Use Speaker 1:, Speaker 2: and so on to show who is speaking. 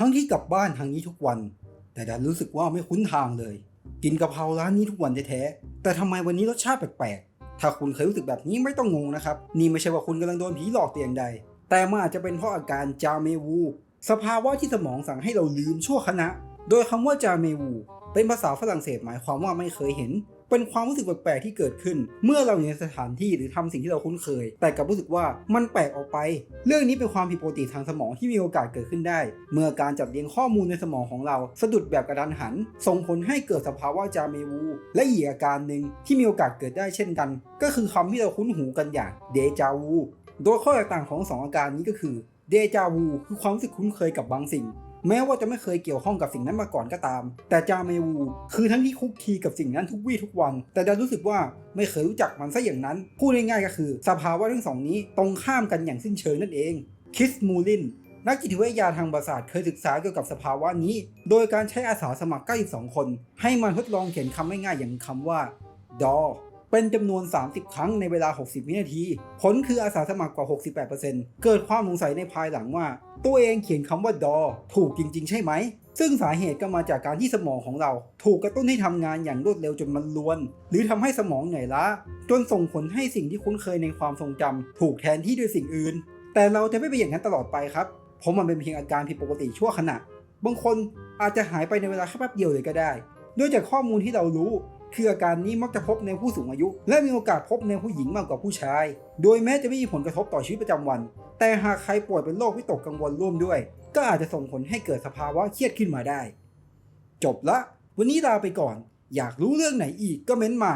Speaker 1: ทั้งที่กลับบ้านทางนี้ทุกวัน แต่ดันรู้สึกว่าไม่คุ้นทางเลย กินกะเพราร้านนี้ทุกวันแท้ๆแต่ทำไมวันนี้รสชาติแปลกๆถ้าคุณเคยรู้สึกแบบนี้ไม่ต้องงงนะครับ นี่ไม่ใช่ว่าคุณกำลังโดนผีหลอกแต่อย่างใด แต่มันอาจจะเป็นเพราะอาการจาเมวูสภาวะที่สมองสั่งให้เราลืมชั่วขณะ โดยคำว่าจาเมวูเป็นภาษาฝรั่งเศสหมายความว่าไม่เคยเห็น เป็นความรู้สึกแปลกๆที่เกิดขึ้น เมื่อเราอยู่ในสถานที่หรือทำสิ่งที่เราคุ้นเคย แต่กลับรู้สึกว่ามันแปลกออกไป เรื่องนี้เป็นความผิดปกติทางสมองที่มีโอกาสเกิดขึ้นได้ เมื่อการจัดเรียงข้อมูลในสมองของเราสะดุดแบบกระดันหัน ส่งผลให้เกิดสภาวะจาเมวู และอีกอาการหนึ่งที่มีโอกาสเกิดได้เช่นกัน ก็คือคำที่เราคุ้นหูกันอย่างเดจาวูโดยข้อแตกต่างของสองอาการนี้ก็คือเดจาวูคือความรู้สึกคุ้นเคยกับบางสิ่ง แม้ว่าจะไม่เคยเกี่ยวข้องกับสิ่งนั้นมาก่อนก็ตาม แต่จาเมวูคือทั้งที่คุกคีกับสิ่งนั้นทุกวี่ทุกวัน แต่ดันรู้สึกว่าไม่เคยรู้จักมันซะอย่างนั้น พูดง่ายๆก็คือ สภาวะทั้งสองนี้ตรงข้ามกันอย่างสิ้นเชิงนั่นเอง คิสมูลินนักจิตวิทยาทางประสาทเคยศึกษาเกี่ยวกับสภาวะนี้ โดยการใช้อาสาสมัคร 92 คน ให้มันทดลองเขียนคำง่ายๆอย่างคำว่า ดอ เป็นจำนวน 30 ครั้งในเวลา 60 วินาที ผลคืออาสาสมัครกว่า 68%เกิดความสงสัยในภายหลังว่า ตัวเองเขียนคำว่าดอ ถูกจริง ๆ ใช่ไหม ซึ่งสาเหตุก็มาจากการที่สมองของเรา ถูกกระตุ้นให้ทำงานอย่างรวดเร็วจนมันลวน หรือทำให้สมองเหนื่อยล้า จนส่งผลให้สิ่งที่คุ้นเคยในความทรงจำถูกแทนที่ด้วยสิ่งอื่น แต่เราจะไม่เป็นอย่างนั้นตลอดไปครับ เพราะมันเป็นเพียงอาการผิดปกติชั่วขณะ บางคนอาจจะหายไปในเวลาแค่แป๊บเดียวเลยก็ได้ด้วยจากข้อมูลที่เรารู้ คืออาการนี้มักจะพบในผู้สูงอายุ และมีโอกาสพบในผู้หญิงมากกว่าผู้ชาย โดยแม้จะไม่มีผลกระทบต่อชีวิตประจำวัน แต่หากใครป่วยเป็นโรควิตกกังวลร่วมด้วย ก็อาจจะส่งผลให้เกิดสภาวะเครียดขึ้นมาได้ จบละ วันนี้ลาไปก่อน อยากรู้เรื่องไหนอีกก็เม้นมา